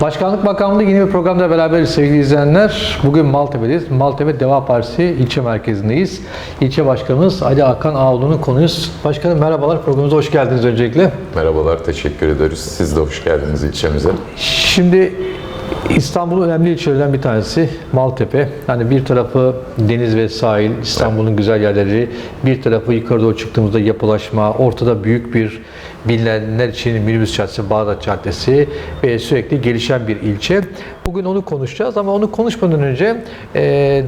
Başkanlık Bakanlığı yeni bir programda beraberiz sevgili izleyenler. Bugün Maltepe'deyiz. Maltepe Deva Partisi ilçe merkezindeyiz. İlçe Başkanımız Ali Hakan Ağoğlu'nun konuyuz. Başkanım merhabalar. Programımıza hoş geldiniz öncelikle. Merhabalar, teşekkür ederiz. Siz de hoş geldiniz ilçemize. Şimdi İstanbul'un önemli ilçelerinden bir tanesi Maltepe. Yani bir tarafı deniz ve sahil, İstanbul'un güzel yerleri. Bir tarafı yukarı doğru çıktığımızda yapılaşma, ortada büyük bir bilinenler için minibüs caddesi, Bağdat Caddesi ve sürekli gelişen bir ilçe. Bugün onu konuşacağız ama onu konuşmadan önce e,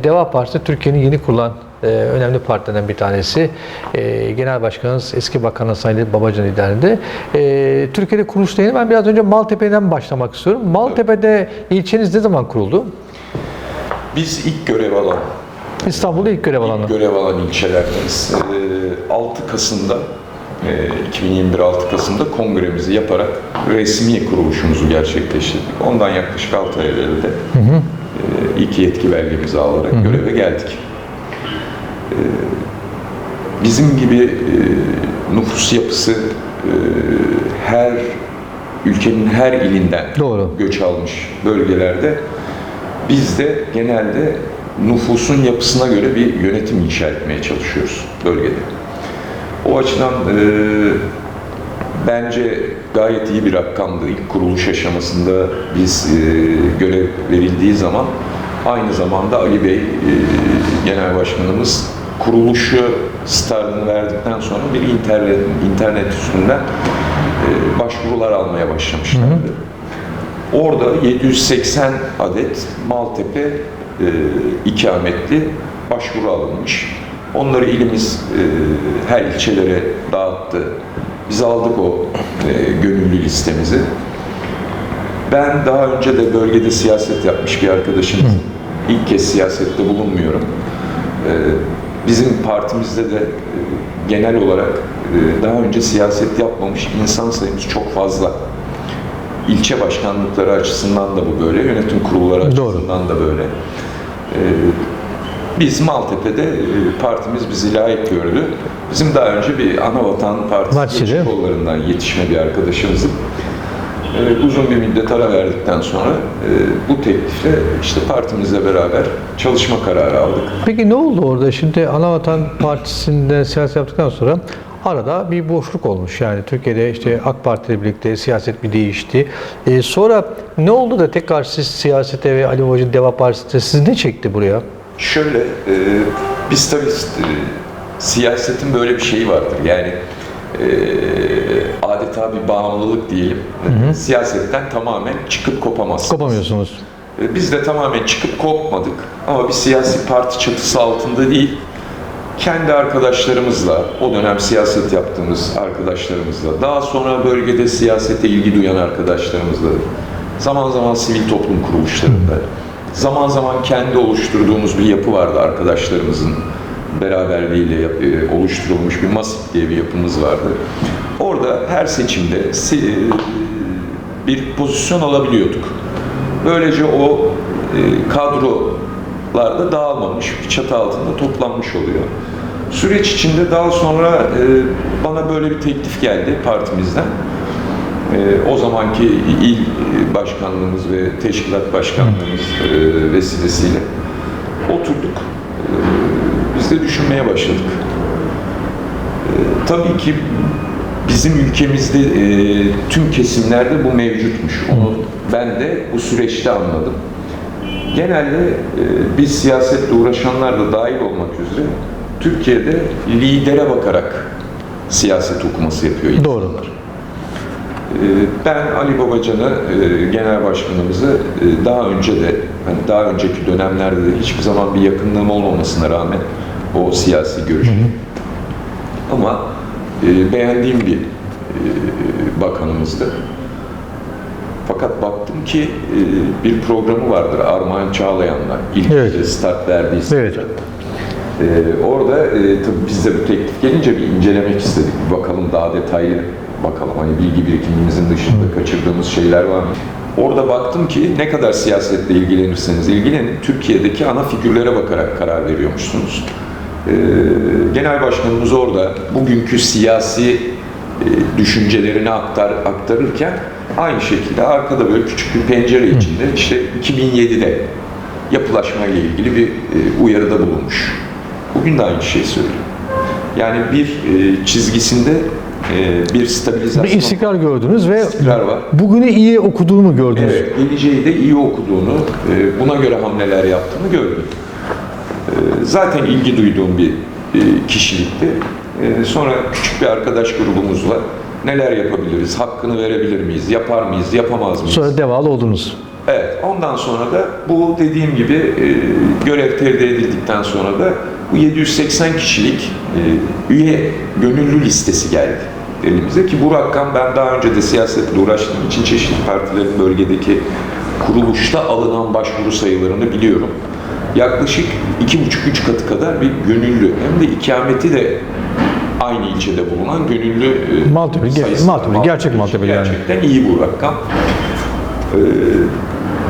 Deva Partisi Türkiye'nin yeni kurulan e, önemli partilerden bir tanesi. E, Genel Başkanımız eski Bakan Sayın Babacan liderinde. E, Türkiye'de kuruluşta ben biraz önce Maltepe'den başlamak istiyorum. Maltepe'de ilçeniz ne zaman kuruldu? Biz ilk görev alan, İstanbul'da ilk görev alanı. ilk görev alan ilçelerdeniz. Ee, 6 Kasım'da, e, 2021 6 Kasım'da kongremizi yaparak resmi kuruluşumuzu gerçekleştirdik. Ondan yaklaşık 6 ay evvel de e, ilk yetki belgemizi alarak göreve geldik. Ee, Bizim gibi nüfus yapısı her ülkenin her ilinden Doğru. göç almış bölgelerde biz de genelde nüfusun yapısına göre bir yönetim inşa etmeye çalışıyoruz bölgede. O açıdan e, bence gayet iyi bir rakamdı. İlk kuruluş aşamasında biz e, görev verildiği zaman aynı zamanda Ali Bey, e, Genel Başkanımız kuruluşu startını verdikten sonra bir internet, internet üstünden e, başvurular almaya başlamışlardı. Orada 780 adet Maltepe e, ikametli başvuru alınmış. Onları ilimiz e, her ilçelere dağıttı. Biz aldık o e, gönüllü listemizi. Ben daha önce de bölgede siyaset yapmış bir arkadaşımız. İlk kez siyasette bulunmuyorum. E, bizim partimizde de e, genel olarak e, daha önce siyaset yapmamış insan sayımız çok fazla ilçe başkanlıkları açısından da bu böyle, yönetim kurulları Doğru. açısından da böyle. Ee, biz Maltepe'de e, partimiz bizi layık gördü. Bizim daha önce bir Anavatan Partisi. Gençlik kollarından yetişme bir arkadaşımızın e, uzun bir müddet ara verdikten sonra e, bu teklifle işte partimizle beraber çalışma kararı aldık. Peki ne oldu orada? Şimdi Anavatan Partisi'nde siyaset yaptıktan sonra arada bir boşluk olmuş. Yani Türkiye'de işte AK Parti ile birlikte siyaset bir değişti. Ee, sonra ne oldu da tekrar siz siyasete ve Ali Babacan Deva Partisi'ne siz ne çekti buraya? Şöyle, e, biz tabii e, siyasetin böyle bir şeyi vardır. Yani e, adeta bir bağımlılık diyelim. Siyasetten tamamen çıkıp kopamazsınız. Kopamıyorsunuz. E, Biz de tamamen çıkıp kopmadık. Ama bir siyasi parti çatısı altında değil, kendi arkadaşlarımızla, o dönem siyaset yaptığımız arkadaşlarımızla, daha sonra bölgede siyasete ilgi duyan arkadaşlarımızla, zaman zaman sivil toplum kuruluşlarında, zaman zaman kendi oluşturduğumuz bir yapı vardı arkadaşlarımızın beraberliğiyle e, oluşturulmuş bir masif diye bir yapımız vardı. Orada her seçimde e, bir pozisyon alabiliyorduk. Böylece o e, kadrolarda dağılmamış, bir çatı altında toplanmış oluyor. Süreç içinde daha sonra bana böyle bir teklif geldi partimizden. E, o zamanki il başkanlığımız ve teşkilat başkanlığımız e, vesilesiyle oturduk. E, biz de düşünmeye başladık. E, tabii ki bizim ülkemizde e, tüm kesimlerde bu mevcutmuş. Onu ben de bu süreçte anladım. Genelde e, biz siyasetle uğraşanlar da dahil olmak üzere Türkiye'de lidere bakarak siyaset okuması yapıyor Doğru. insanlar. E, Ben Ali Babacan'ı, e, genel başkanımızı e, daha önce de, hani daha önceki dönemlerde de hiçbir zaman bir yakınlığım olmamasına rağmen o siyasi görüş. Ama e, beğendiğim bir bakanımızdı. Fakat baktım ki bir programı vardır Armağan Çağlayan'la ilk Evet. start verdiği Evet. sırada. E, orada e, tabii biz de bu teklif gelince bir incelemek istedik. Bakalım daha detaylı bakalım. Hani bilgi birikimimizin dışında kaçırdığımız şeyler var mı? Orada baktım ki ne kadar siyasetle ilgilenirseniz ilgilenin, Türkiye'deki ana figürlere bakarak karar veriyormuşsunuz. E, Genel Başkanımız orada bugünkü siyasi e, düşüncelerini aktar, aktarırken Aynı şekilde arkada böyle küçük bir pencere içinde işte 2007'de yapılaşma ile ilgili bir e, uyarıda bulunmuş. Bugün de aynı şeyi söylüyor. Yani bir e, çizgisinde e, bir stabilizasyon Bir istikrar gördünüz ve istikrar var. bugünü iyi okuduğunu gördünüz. Evet, geleceği de iyi okuduğunu, e, buna göre hamleler yaptığını gördüm. E, Zaten ilgi duyduğum bir e, kişilikti. E, Sonra küçük bir arkadaş grubumuzla neler yapabiliriz, hakkını verebilir miyiz, yapar mıyız, yapamaz mıyız? Sonra devalı oldunuz. Evet, ondan sonra da bu dediğim gibi e, görev tevdi edildikten sonra da bu 780 kişilik e, üye gönüllü listesi geldi elimize ki bu rakam ben daha önce de siyasetle uğraştığım için çeşitli partilerin bölgedeki kuruluşta alınan başvuru sayılarını biliyorum. Yaklaşık 2,5-3 katı kadar bir gönüllü hem de ikameti de aynı ilçede bulunan gönüllü e, Maltepe, sayısı. Maltepe, gerçek Maltepe yani. Gerçekten iyi bu rakam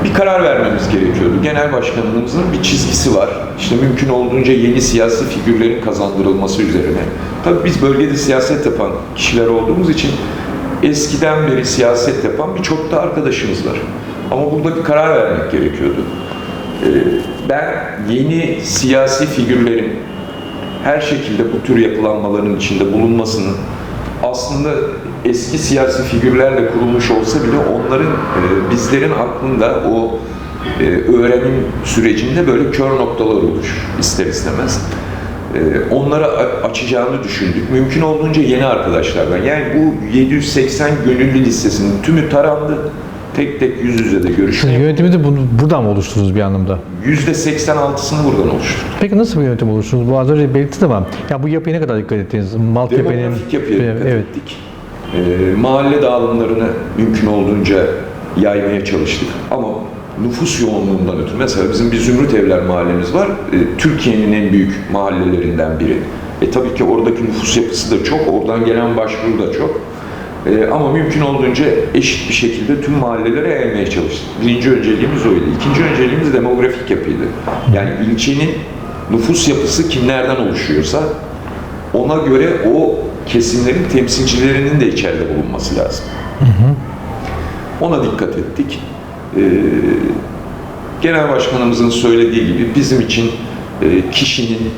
bir karar vermemiz gerekiyordu. Genel başkanımızın bir çizgisi var. İşte mümkün olduğunca yeni siyasi figürlerin kazandırılması üzerine. Tabii biz bölgede siyaset yapan kişiler olduğumuz için eskiden beri siyaset yapan birçok da arkadaşımız var. Ama burada bir karar vermek gerekiyordu. Ee, Ben yeni siyasi figürlerin her şekilde bu tür yapılanmaların içinde bulunmasının aslında eski siyasi figürlerle kurulmuş olsa bile onların e, bizlerin aklında o e, öğrenim sürecinde böyle kör noktalar olur ister istemez. E, onları a- açacağını düşündük. Mümkün olduğunca yeni arkadaşlardan. Yani bu 780 gönüllü listesinin tümü tarandı. Tek tek yüz yüze de Siz görüşme. yönetimi de bunu, buradan mı oluşturdunuz bir anlamda? %86'sını buradan oluşturduk. Peki nasıl bir yönetim oluşturdunuz? Bu az önce belirttiniz ama ya bu yapıya ne kadar dikkat ettiniz? Maltepe'nin... Demografik yapıya dikkat evet. ettik. Ee, mahalle dağılımlarını mümkün olduğunca yaymaya çalıştık. Ama nüfus yoğunluğundan ötürü, mesela bizim bir Zümrüt Evler mahallemiz var. Ee, Türkiye'nin en büyük mahallelerinden biri. E tabii ki oradaki nüfus yapısı da çok, oradan gelen başvuru da çok. Ee, ama mümkün olduğunca eşit bir şekilde tüm mahallelere yaymaya çalıştık. Birinci önceliğimiz oydu. İkinci önceliğimiz demografik yapıydı. Yani ilçenin nüfus yapısı kimlerden oluşuyorsa ona göre o kesimlerin temsilcilerinin de içeride bulunması lazım. Ona dikkat ettik. Ee, Genel Başkanımızın söylediği gibi bizim için e, kişinin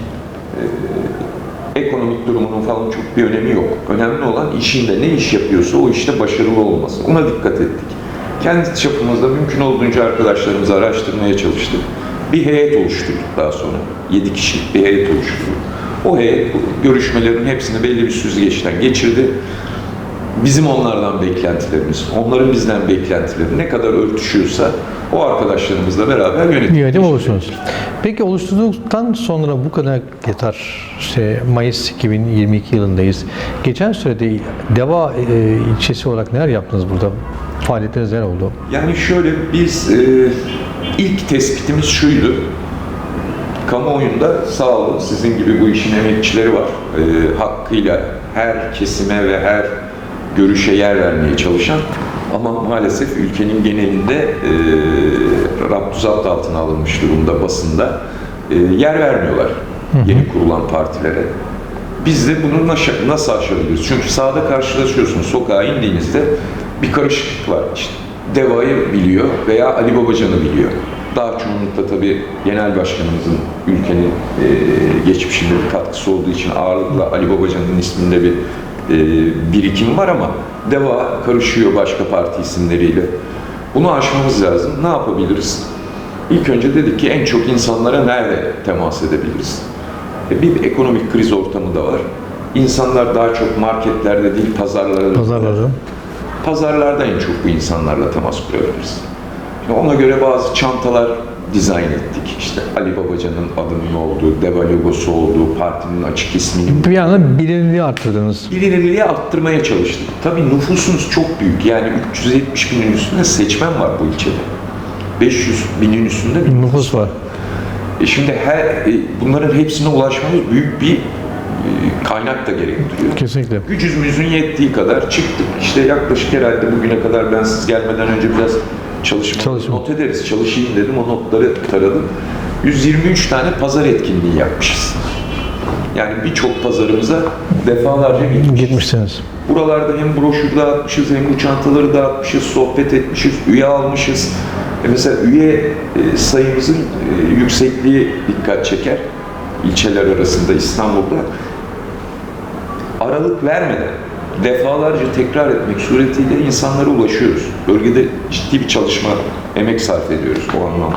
e, ekonomik durumunun falan çok bir önemi yok. Önemli olan işinde ne iş yapıyorsa o işte başarılı olması. Ona dikkat ettik. Kendi çapımızda mümkün olduğunca arkadaşlarımızı araştırmaya çalıştık. Bir heyet oluşturduk daha sonra. 7 kişilik bir heyet oluşturduk. O heyet görüşmelerin hepsini belli bir süzgeçten geçirdi. Bizim onlardan beklentilerimiz, onların bizden beklentileri ne kadar örtüşüyorsa o arkadaşlarımızla beraber yönetim. Yönetim oluşturdunuz. Peki oluşturduktan sonra bu kadar yeter. İşte Mayıs 2022 yılındayız. Geçen sürede Deva e, ilçesi olarak neler yaptınız burada? Faaliyetleriniz neler oldu? Yani şöyle biz e, ilk tespitimiz şuydu. Kamuoyunda sağ olun sizin gibi bu işin emekçileri var. E, hakkıyla her kesime ve her görüşe yer vermeye çalışan ama maalesef ülkenin genelinde e, raptu zapt altına alınmış durumda basında e, yer vermiyorlar yeni kurulan partilere. Biz de bunu nasıl, nasıl aşabiliriz? Çünkü sahada karşılaşıyorsunuz. Sokağa indiğinizde bir karışıklık var. İşte Deva'yı biliyor veya Ali Babacan'ı biliyor. Daha çoğunlukla tabii genel başkanımızın ülkenin e, geçmişinde bir katkısı olduğu için ağırlıkla Ali Babacan'ın isminde bir e, birikim var ama Deva karışıyor başka parti isimleriyle. Bunu aşmamız lazım. Ne yapabiliriz? İlk önce dedik ki en çok insanlara nerede temas edebiliriz? E, Bir ekonomik kriz ortamı da var. İnsanlar daha çok marketlerde değil pazarlarda. Pazarları. Pazarlarda en çok bu insanlarla temas kurabiliriz. Ona göre bazı çantalar dizayn ettik. İşte Ali Babacan'ın adının olduğu, Deva logosu olduğu, partinin açık isminin Bir yandan bilinirliği arttırdınız. bilinirliği arttırmaya çalıştık. Tabii nüfusumuz çok büyük. Yani 370 binin üstünde seçmen var bu ilçede. 500 binin üstünde bir Nüfus var. E şimdi her e, bunların hepsine ulaşmamız büyük bir e, kaynak da gerektiriyor. Kesinlikle. Gücümüzün yettiği kadar çıktık. İşte yaklaşık herhalde bugüne kadar ben siz gelmeden önce biraz çalışma, Çalışma. not ederiz. Çalışayım dedim. O notları taradım. 123 tane pazar etkinliği yapmışız. Yani birçok pazarımıza defalarca gitmişiz. Gitmişsiniz. Buralarda hem broşür dağıtmışız hem bu çantaları dağıtmışız, sohbet etmişiz, üye almışız. E mesela üye e, sayımızın e, yüksekliği dikkat çeker. İlçeler arasında İstanbul'da aralık vermeden defalarca tekrar etmek suretiyle insanlara ulaşıyoruz. Bölgede ciddi bir çalışma, emek sarf ediyoruz bu anlamda.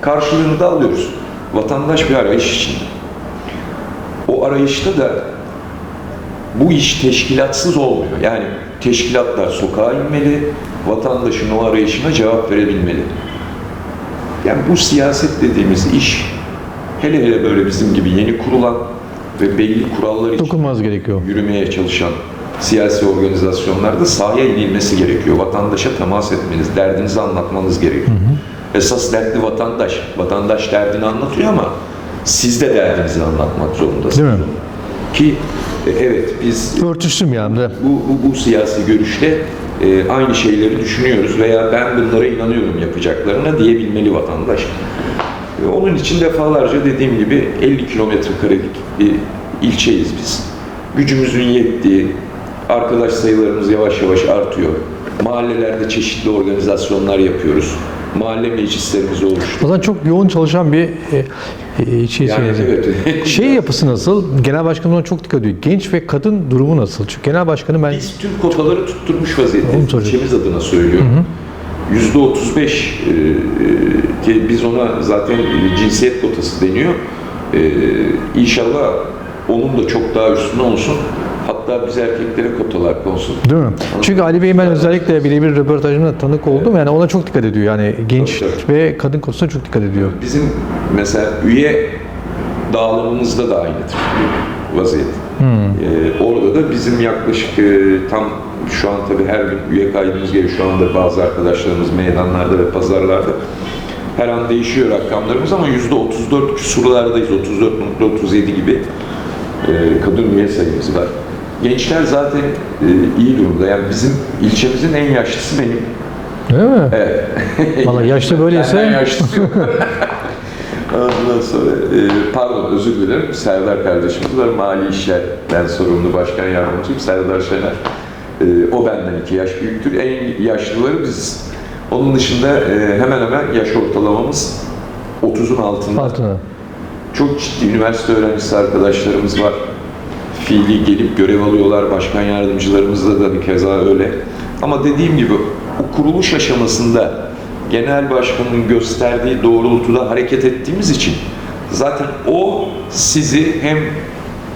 Karşılığını da alıyoruz. Vatandaş bir arayış içinde. O arayışta da bu iş teşkilatsız olmuyor. Yani teşkilatlar sokağa inmeli, vatandaşın o arayışına cevap verebilmeli. Yani bu siyaset dediğimiz iş hele hele böyle bizim gibi yeni kurulan ve belli kurallar için gerekiyor. yürümeye çalışan siyasi organizasyonlarda sahaya inilmesi gerekiyor. Vatandaşa temas etmeniz, derdinizi anlatmanız gerekiyor. Esas dertli vatandaş. Vatandaş derdini anlatıyor ama siz de derdinizi anlatmak zorundasınız. Değil mi? Ki e, evet biz Örtüştüm yani de. bu, bu, bu siyasi görüşte e, aynı şeyleri düşünüyoruz veya ben bunlara inanıyorum yapacaklarına diyebilmeli vatandaş. E, onun için defalarca dediğim gibi 50 kilometre karelik bir ilçeyiz biz. Gücümüzün yettiği, arkadaş sayılarımız yavaş yavaş artıyor. Mahallelerde çeşitli organizasyonlar yapıyoruz. Mahalle meclislerimiz oluştu. O zaman çok yoğun çalışan bir e, e, şey, Yani evet. Şey yapısı nasıl? Genel başkanım ona çok dikkat ediyor. Genç ve kadın durumu nasıl? Çünkü genel başkanı ben Biz tüm kotaları tutturmuş vaziyetteyiz. İlçemiz adına söylüyorum. Yüzde 35 e, e, ki biz ona zaten cinsiyet kotası deniyor. E, İnşallah onun da çok daha üstüne olsun. Hatta biz erkeklere kotalar konsun. Değil mi? Çünkü Ali Bey'in ben özellikle birebir röportajımda tanık oldum. Yani ona çok dikkat ediyor. Yani genç Tabii, ve kadın konusunda çok dikkat ediyor. Bizim mesela üye dağılımımızda da aynıdır vaziyet. Ee, orada da bizim yaklaşık e, tam şu an tabii her gün üye kaydımız geliyor. Şu anda bazı arkadaşlarımız meydanlarda ve pazarlarda her an değişiyor rakamlarımız ama yüzde 34 küsurlardayız. 34.37 gibi e, kadın üye sayımız var. Gençler zaten e, iyi durumda. Yani bizim ilçemizin en yaşlısı benim. Değil mi? Evet. Vallahi yaşlı böyleyse- Benden yaşlısı yok. Ondan sonra, e, pardon özür dilerim. Serdar kardeşimiz var. Mali işlerden sorumlu başkan yardımcıyım. Serdar Şener. E, o benden iki yaş büyüktür. En yaşlıları biziz. Onun dışında e, hemen hemen yaş ortalamamız 30'un altında. Altına. Çok ciddi üniversite öğrencisi arkadaşlarımız var. Fiili gelip görev alıyorlar. Başkan yardımcılarımızda da bir keza öyle. Ama dediğim gibi o kuruluş aşamasında genel başkanın gösterdiği doğrultuda hareket ettiğimiz için zaten o sizi hem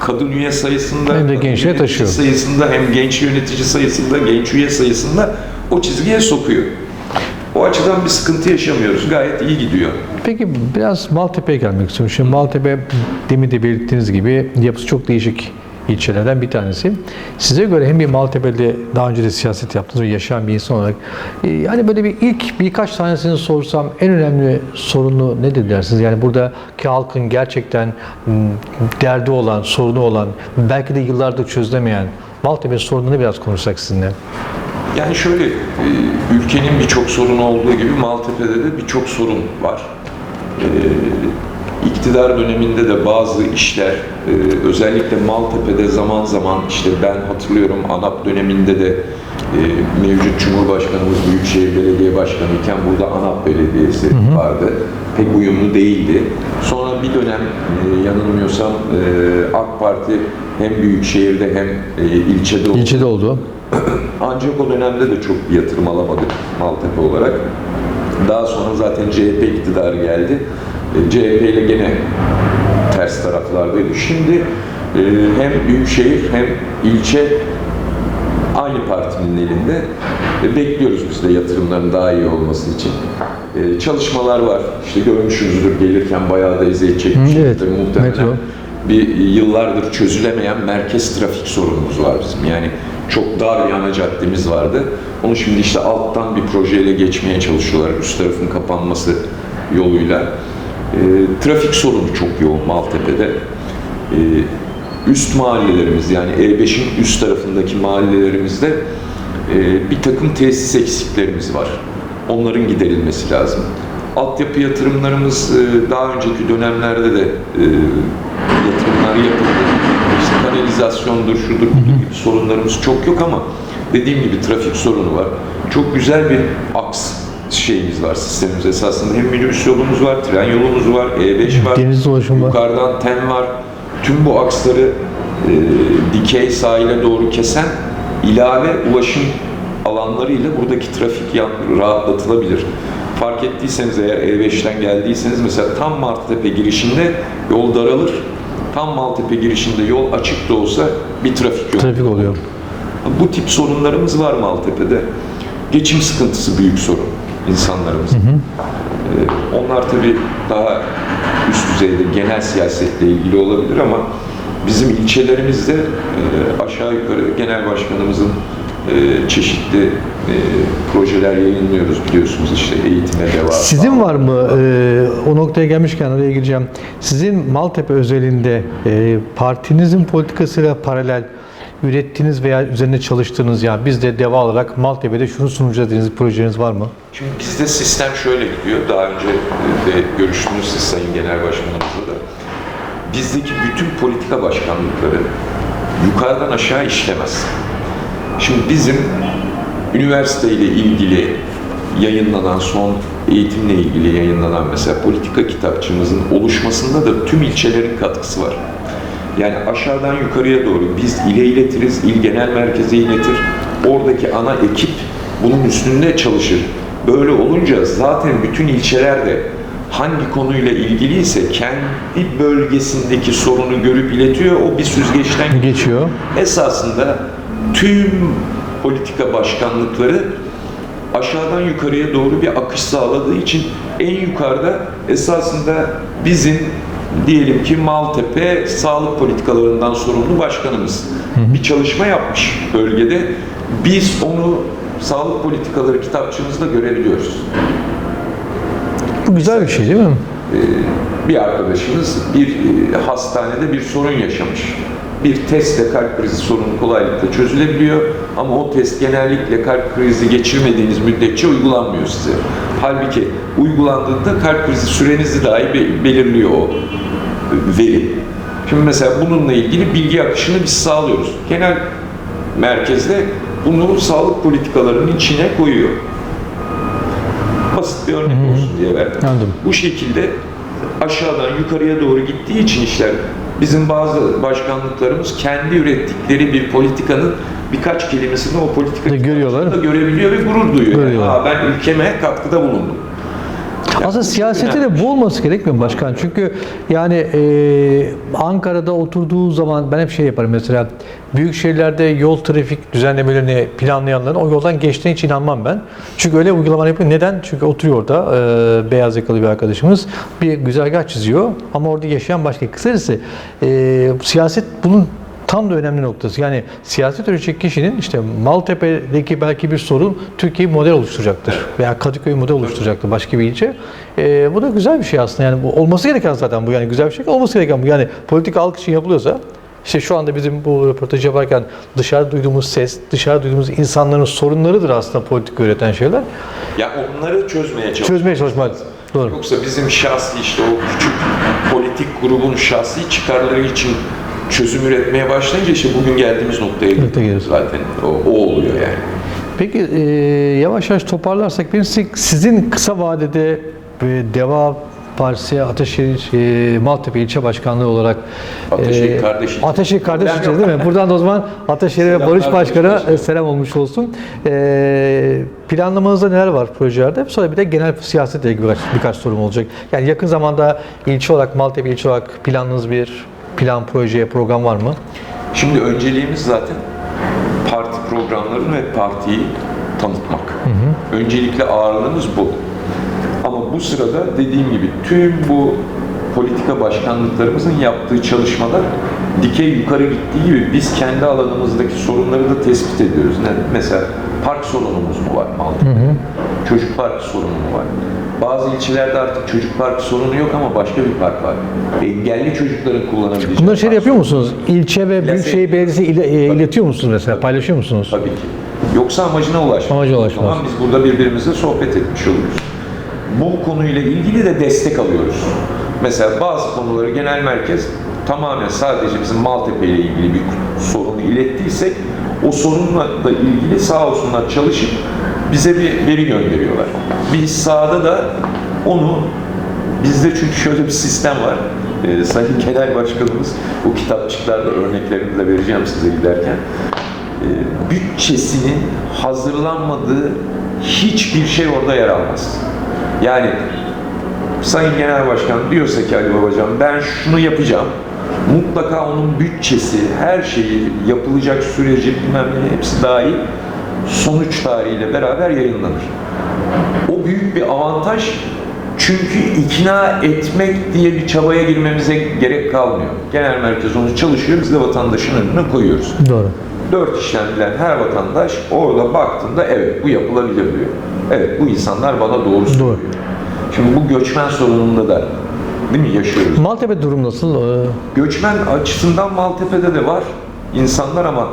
kadın üye sayısında Hem de gençliğe taşıyor. sayısında hem genç yönetici sayısında genç üye sayısında o çizgiye sokuyor. O açıdan bir sıkıntı yaşamıyoruz. Gayet iyi gidiyor. Peki biraz Maltepe'ye gelmek istiyorum. Şimdi Maltepe demin de belirttiğiniz gibi yapısı çok değişik ilçelerden bir tanesi. Size göre hem bir Maltepe'de daha önce de siyaset yaptınız ve yaşayan bir insan olarak e, yani böyle bir ilk birkaç tanesini sorsam en önemli sorunu nedir dersiniz? Yani buradaki halkın gerçekten derdi olan, sorunu olan, belki de yıllardır çözülemeyen Maltepe sorununu biraz konuşsak sizinle. Yani şöyle, e, ülkenin birçok sorunu olduğu gibi Maltepe'de de birçok sorun var. E, İktidar döneminde de bazı işler, e, özellikle Maltepe'de zaman zaman işte ben hatırlıyorum ANAP döneminde de e, mevcut Cumhurbaşkanımız Büyükşehir Belediye Başkanı iken burada ANAP Belediyesi vardı. Pek uyumlu değildi. Sonra bir dönem e, yanılmıyorsam e, AK Parti hem Büyükşehir'de hem e, ilçede oldu. İlçede oldu. Ancak o dönemde de çok bir yatırım alamadık Maltepe olarak. Daha sonra zaten CHP iktidarı geldi. E, CHP ile gene ters taraflardaydı. Şimdi e, hem büyükşehir hem ilçe aynı partinin elinde. E, bekliyoruz biz de yatırımların daha iyi olması için. E, çalışmalar var. İşte görmüşsünüzdür gelirken bayağı da eziyet çekmişizdir evet. muhtemelen. Metro. Bir yıllardır çözülemeyen merkez trafik sorunumuz var bizim. Yani çok dar bir ana caddemiz vardı. Onu şimdi işte alttan bir projeyle geçmeye çalışıyorlar. Üst tarafın kapanması yoluyla. E, trafik sorunu çok yoğun Maltepe'de. E, üst mahallelerimiz yani E5'in üst tarafındaki mahallelerimizde e, bir takım tesis eksiklerimiz var. Onların giderilmesi lazım. Altyapı yatırımlarımız e, daha önceki dönemlerde de e, yatırım Bunlar yapıldı. İşte kanalizasyondur, şudur, budur gibi sorunlarımız çok yok ama dediğim gibi trafik sorunu var. Çok güzel bir aks şeyimiz var sistemimiz esasında. Hem minibüs yolumuz var, tren yolumuz var, E5 var. Deniz ulaşımı var. Yukarıdan ten var. Tüm bu aksları e, dikey sahile doğru kesen ilave ulaşım alanlarıyla buradaki trafik yan- rahatlatılabilir. Fark ettiyseniz eğer E5'ten geldiyseniz mesela tam Maltepe girişinde yol daralır. Tam Maltepe girişinde yol açık da olsa bir trafik yok. Trafik oluyor. Bu tip sorunlarımız var Maltepe'de. Geçim sıkıntısı büyük sorun insanlarımızın. Ee, onlar tabii daha üst düzeyde genel siyasetle ilgili olabilir ama bizim ilçelerimizde e, aşağı yukarı genel başkanımızın e, çeşitli e, projeler yayınlıyoruz biliyorsunuz işte eğitime devam. Sizin var mı, e, o noktaya gelmişken oraya gireceğim. Sizin Maltepe özelinde e, partinizin politikasıyla paralel ürettiğiniz veya üzerine çalıştığınız yani biz de deva olarak Maltepe'de şunu sunacağız dediğiniz projeniz var mı? Şimdi bizde sistem şöyle gidiyor. Daha önce de görüştünüz siz Sayın Genel Başkanımızla da. Bizdeki bütün politika başkanlıkları yukarıdan aşağı işlemez. Şimdi bizim üniversiteyle ilgili yayınlanan son eğitimle ilgili yayınlanan mesela politika kitapçımızın oluşmasında da tüm ilçelerin katkısı var. Yani aşağıdan yukarıya doğru biz ile iletiriz, il genel merkeze iletir. Oradaki ana ekip bunun üstünde çalışır. Böyle olunca zaten bütün ilçeler de hangi konuyla ilgiliyse kendi bölgesindeki sorunu görüp iletiyor. O bir süzgeçten Geçiyor. esasında tüm politika başkanlıkları aşağıdan yukarıya doğru bir akış sağladığı için en yukarıda esasında bizim diyelim ki Maltepe sağlık politikalarından sorumlu başkanımız bir çalışma yapmış bölgede. Biz onu sağlık politikaları kitapçımızda görebiliyoruz. Bu güzel bir şey değil mi? bir arkadaşımız bir e, hastanede bir sorun yaşamış. Bir testle kalp krizi sorunu kolaylıkla çözülebiliyor ama o test genellikle kalp krizi geçirmediğiniz müddetçe uygulanmıyor size. Halbuki uygulandığında kalp krizi sürenizi dahi be- belirliyor o veri. Şimdi mesela bununla ilgili bilgi akışını biz sağlıyoruz. Genel merkezde bunu sağlık politikalarının içine koyuyor. Basit bir örnek olsun diye verdim. Anladım. Bu şekilde aşağıdan yukarıya doğru gittiği için işler bizim bazı başkanlıklarımız kendi ürettikleri bir politikanın birkaç kelimesini o politika Da görüyorlar. görebiliyor ve gurur duyuyor. Yani, Görüyorlar. Aa, ben ülkeme katkıda bulundum. Aslında siyasette de bu olması gerekmiyor mu başkan? Çünkü yani e, Ankara'da oturduğu zaman ben hep şey yaparım mesela büyük şehirlerde yol trafik düzenlemelerini planlayanların o yoldan geçtiğine hiç inanmam ben. Çünkü öyle uygulama yapıyor. Neden? Çünkü oturuyor orada e, beyaz yakalı bir arkadaşımız bir güzergah çiziyor ama orada yaşayan başka. Kısacası e, siyaset bunun tam da önemli noktası. Yani siyaset üretecek kişinin işte Maltepe'deki belki bir sorun Türkiye'yi model oluşturacaktır. Veya Kadıköy model oluşturacaktır başka bir ilçe. Ee, bu da güzel bir şey aslında. Yani bu olması gereken zaten bu. Yani güzel bir şey olması gereken bu. Yani politika halk için yapılıyorsa işte şu anda bizim bu röportajı yaparken dışarı duyduğumuz ses, dışarı duyduğumuz insanların sorunlarıdır aslında politika üreten şeyler. Ya onları çözmeye çalışıyoruz. Çözmeye çalışmak. Doğru. Yoksa bizim şahsi işte o küçük politik grubun şahsi çıkarları için çözüm üretmeye başlayınca işte bugün geldiğimiz noktaya gidiyoruz zaten. O, o oluyor yani. Peki e, yavaş yavaş toparlarsak birincisi sizin kısa vadede e, Deva Partisi Ateşehir e, Maltepe İlçe Başkanlığı olarak Ateşehir kardeş ilçe. Ateşehir kardeş ilçe yok. değil mi? Buradan da o zaman Ateşehir ve Barış Başkan'a. e, selam olmuş olsun. E, planlamanızda neler var projelerde? Sonra bir de genel siyasetle ilgili birkaç, birkaç sorum olacak. Yani yakın zamanda ilçe olarak Maltepe ilçe olarak planınız bir plan, proje, program var mı? Şimdi önceliğimiz zaten parti programlarını ve partiyi tanıtmak. Öncelikle ağırlığımız bu. Ama bu sırada dediğim gibi tüm bu politika başkanlıklarımızın yaptığı çalışmalar dikey yukarı gittiği gibi biz kendi alanımızdaki sorunları da tespit ediyoruz. Ne? Mesela park sorunumuz mu var Maltepe'de? Çocuk parkı sorunu mu var? Bazı ilçelerde artık çocuk parkı sorunu yok ama başka bir park var. Engelli çocukların kullanabileceği Bunları şey park yapıyor musunuz? İlçe ve Büyükşehir Belediyesi ile, e, iletiyor musunuz mesela? Paylaşıyor musunuz? Tabii ki. Yoksa amacına ulaşmak. Amacına ulaşmak. O zaman biz burada birbirimizle sohbet etmiş oluruz. Bu konuyla ilgili de destek alıyoruz. Mesela bazı konuları genel merkez tamamen sadece bizim Maltepe ile ilgili bir sorunu ilettiysek o sorunla da ilgili sağ olsunlar çalışıp bize bir veri gönderiyorlar. Biz sahada da onu bizde çünkü şöyle bir sistem var. Ee, Sayın Genel Başkanımız bu kitapçıklarda örneklerini de vereceğim size giderken e, bütçesinin hazırlanmadığı hiçbir şey orada yer almaz. Yani Sayın Genel Başkan diyorsa ki Ali Babacan ben şunu yapacağım. Mutlaka onun bütçesi, her şeyi, yapılacak süreci bilmem ne hepsi dahil sonuç tarihiyle beraber yayınlanır. O büyük bir avantaj çünkü ikna etmek diye bir çabaya girmemize gerek kalmıyor. Genel merkez onu çalışıyor, biz de vatandaşın önüne koyuyoruz. Doğru. Dört işlem bilen her vatandaş orada baktığında evet bu yapılabilir diyor. Evet bu insanlar bana doğru söylüyor. Şimdi bu göçmen sorununda da değil mi yaşıyoruz. Maltepe durum nasıl? Ee, Göçmen açısından Maltepe'de de var insanlar ama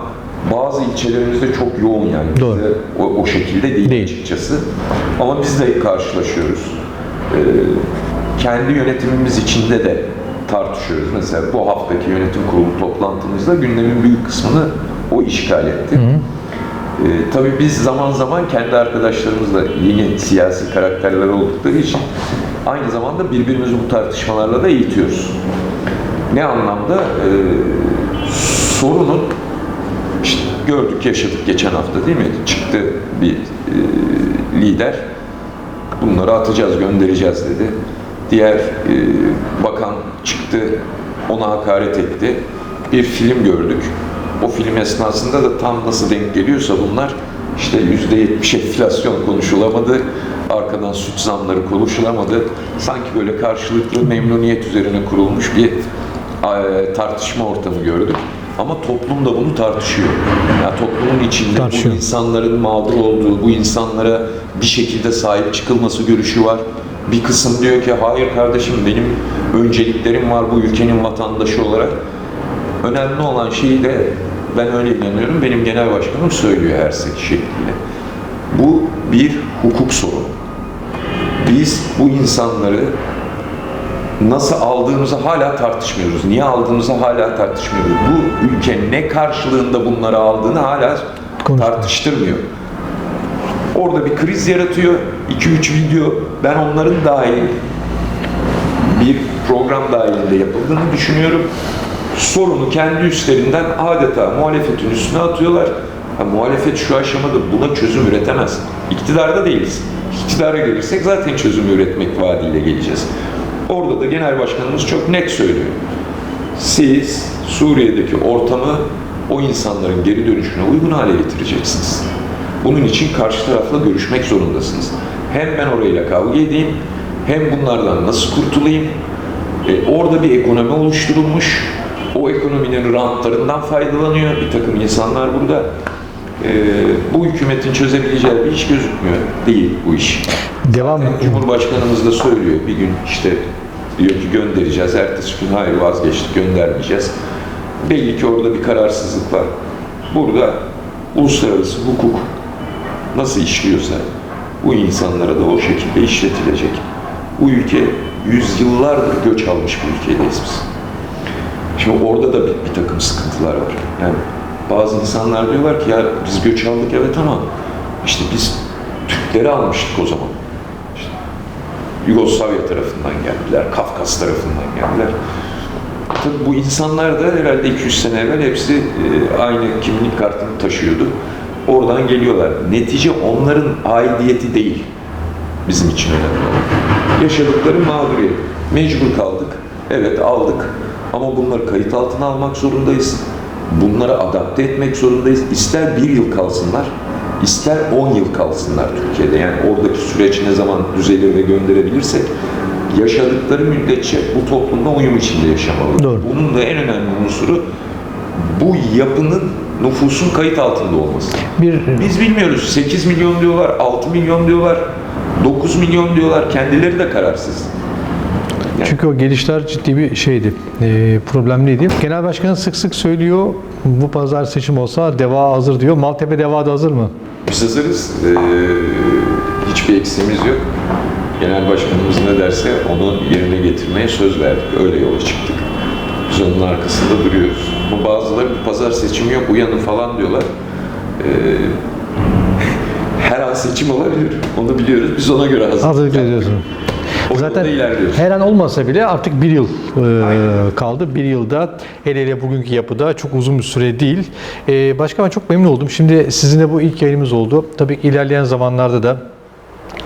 bazı ilçelerimizde çok yoğun yani. Bizde Doğru. O, o şekilde değil, Değil. açıkçası. Ama biz de karşılaşıyoruz. Ee, kendi yönetimimiz içinde de tartışıyoruz. Mesela bu haftaki yönetim kurulu toplantımızda gündemin büyük kısmını o işgal etti. Ee, tabii biz zaman zaman kendi arkadaşlarımızla yeni siyasi karakterler oldukları için aynı zamanda birbirimizi bu tartışmalarla da eğitiyoruz. Ne anlamda? Ee, sorunun gördük, yaşadık geçen hafta değil mi? Çıktı bir e, lider. Bunları atacağız, göndereceğiz dedi. Diğer e, bakan çıktı, ona hakaret etti. Bir film gördük. O film esnasında da tam nasıl denk geliyorsa bunlar işte yüzde yetmiş enflasyon konuşulamadı. Arkadan süt zamları konuşulamadı. Sanki böyle karşılıklı memnuniyet üzerine kurulmuş bir e, tartışma ortamı gördük. Ama toplum da bunu tartışıyor. Yani toplumun içinde Tartışıyor. bu insanların mağdur olduğu, bu insanlara bir şekilde sahip çıkılması görüşü var. Bir kısım diyor ki hayır kardeşim benim önceliklerim var bu ülkenin vatandaşı olarak. Önemli olan şeyi de ben öyle inanıyorum. Benim genel başkanım söylüyor her şekliyle. Bu bir hukuk sorunu. Biz bu insanları nasıl aldığımızı hala tartışmıyoruz. Niye aldığımızı hala tartışmıyoruz. Bu ülke ne karşılığında bunları aldığını hala tartıştırmıyor. Orada bir kriz yaratıyor. 2-3 video ben onların dahil bir program dahilinde yapıldığını düşünüyorum. Sorunu kendi üstlerinden adeta muhalefetin üstüne atıyorlar. Ha, muhalefet şu aşamada buna çözüm üretemez. İktidarda değiliz. İktidara gelirsek zaten çözüm üretmek vaadiyle geleceğiz. Orada da genel başkanımız çok net söylüyor. Siz Suriye'deki ortamı o insanların geri dönüşüne uygun hale getireceksiniz. Bunun için karşı tarafla görüşmek zorundasınız. Hem ben orayla kavga edeyim, hem bunlardan nasıl kurtulayım. E, orada bir ekonomi oluşturulmuş. O ekonominin rantlarından faydalanıyor bir takım insanlar burada. E, bu hükümetin çözebileceği bir iş gözükmüyor. Değil bu iş. devam Cumhurbaşkanımız da söylüyor bir gün işte diyor ki göndereceğiz. Ertesi gün hayır vazgeçtik göndermeyeceğiz. Belli ki orada bir kararsızlık var. Burada uluslararası hukuk nasıl işliyorsa bu insanlara da o şekilde işletilecek. Bu ülke yüzyıllardır göç almış bir ülkedeyiz biz. Şimdi orada da bir, bir takım sıkıntılar var. Yani bazı insanlar diyorlar ki ya biz göç aldık evet ama işte biz Türkleri almıştık o zaman. İşte Yugoslavya tarafından geldiler, Kafkas tarafından geldiler. Tabii bu insanlar da herhalde 200 sene evvel hepsi e, aynı kimlik kartını taşıyordu. Oradan geliyorlar. Netice onların aidiyeti değil bizim için önemli olan. Yaşadıkları mağduriyet. Mecbur kaldık. Evet aldık. Ama bunları kayıt altına almak zorundayız. Bunları adapte etmek zorundayız. İster bir yıl kalsınlar, ister 10 yıl kalsınlar Türkiye'de. Yani oradaki süreç ne zaman düzelir ve gönderebilirsek yaşadıkları müddetçe bu toplumda uyum içinde yaşamalı. Doğru. Bunun da en önemli unsuru bu yapının nüfusun kayıt altında olması. bir Biz bilmiyoruz. 8 milyon diyorlar, 6 milyon diyorlar, 9 milyon diyorlar. Kendileri de kararsız. Çünkü o gelişler ciddi bir şeydi, e, problemliydi. Genel Başkan sık sık söylüyor, bu pazar seçim olsa deva hazır diyor. Maltepe deva da hazır mı? Biz hazırız. Ee, hiçbir eksiğimiz yok. Genel başkanımız ne derse onu yerine getirmeye söz verdik. Öyle yola çıktık. Biz onun arkasında duruyoruz. Ama bazıları bu pazar seçimi yok uyanın falan diyorlar. Ee, her an seçim olabilir. Onu biliyoruz. Biz ona göre hazırlık Hazırlık yaptık. O Zaten her an olmasa bile artık bir yıl e, kaldı. Bir yılda hele hele bugünkü yapıda çok uzun bir süre değil. E, başka ben çok memnun oldum. Şimdi sizinle bu ilk yayınımız oldu. Tabii ki ilerleyen zamanlarda da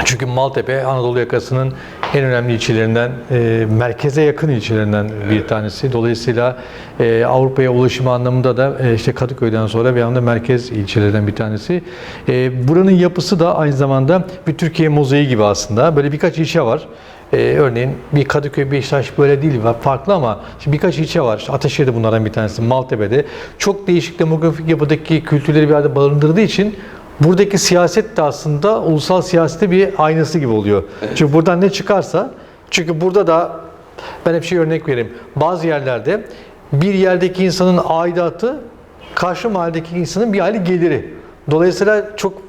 çünkü Maltepe Anadolu yakasının en önemli ilçelerinden, e, merkeze yakın ilçelerinden bir tanesi. Dolayısıyla e, Avrupa'ya ulaşımı anlamında da e, işte Kadıköy'den sonra bir anda merkez ilçelerden bir tanesi. E, buranın yapısı da aynı zamanda bir Türkiye mozaiği gibi aslında. Böyle birkaç ilçe var. Ee, örneğin bir Kadıköy, Beşiktaş böyle değil, farklı ama şimdi birkaç ilçe var. İşte Ataşehir'de bunlardan bir tanesi, Maltepe'de. Çok değişik demografik yapıdaki kültürleri bir arada barındırdığı için buradaki siyaset de aslında ulusal siyasete bir aynası gibi oluyor. Çünkü buradan ne çıkarsa, çünkü burada da ben hep şey örnek vereyim. Bazı yerlerde bir yerdeki insanın aidatı karşı mahalledeki insanın bir aylık geliri. Dolayısıyla çok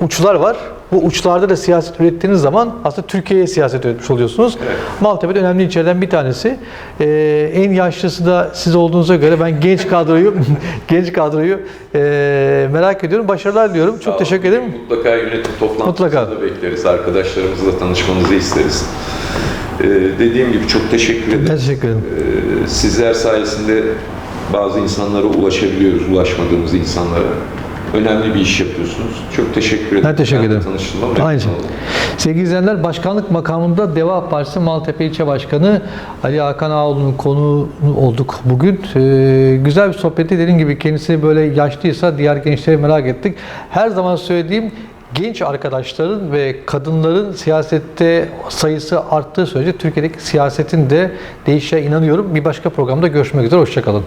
uçlar var. Bu uçlarda da siyaset ürettiğiniz zaman aslında Türkiye'ye siyaset üretmiş oluyorsunuz. Maltepe önemli ilçelerden bir tanesi. Ee, en yaşlısı da siz olduğunuza göre ben genç kadroyu genç kadroyu e, merak ediyorum. Başarılar diliyorum. Çok Sağ teşekkür ederim. Mutlaka yönetim toplantısında Mutlaka. bekleriz. Arkadaşlarımızla tanışmanızı isteriz. Ee, dediğim gibi çok teşekkür ederim. Ben teşekkür ederim. Ee, sizler sayesinde bazı insanlara ulaşabiliyoruz, ulaşmadığımız insanlara. Önemli bir iş yapıyorsunuz. Çok teşekkür ederim. Ben teşekkür de ederim. Tanıştığıma memnun Aynı şey. Sevgili izleyenler, başkanlık makamında Deva Partisi Maltepe İlçe Başkanı Ali Hakan Ağoğlu'nun konuğu olduk bugün. Ee, güzel bir sohbeti dediğim gibi kendisi böyle yaşlıysa diğer gençleri merak ettik. Her zaman söylediğim genç arkadaşların ve kadınların siyasette sayısı arttığı sürece Türkiye'deki siyasetin de değişeceğine inanıyorum. Bir başka programda görüşmek üzere, hoşçakalın.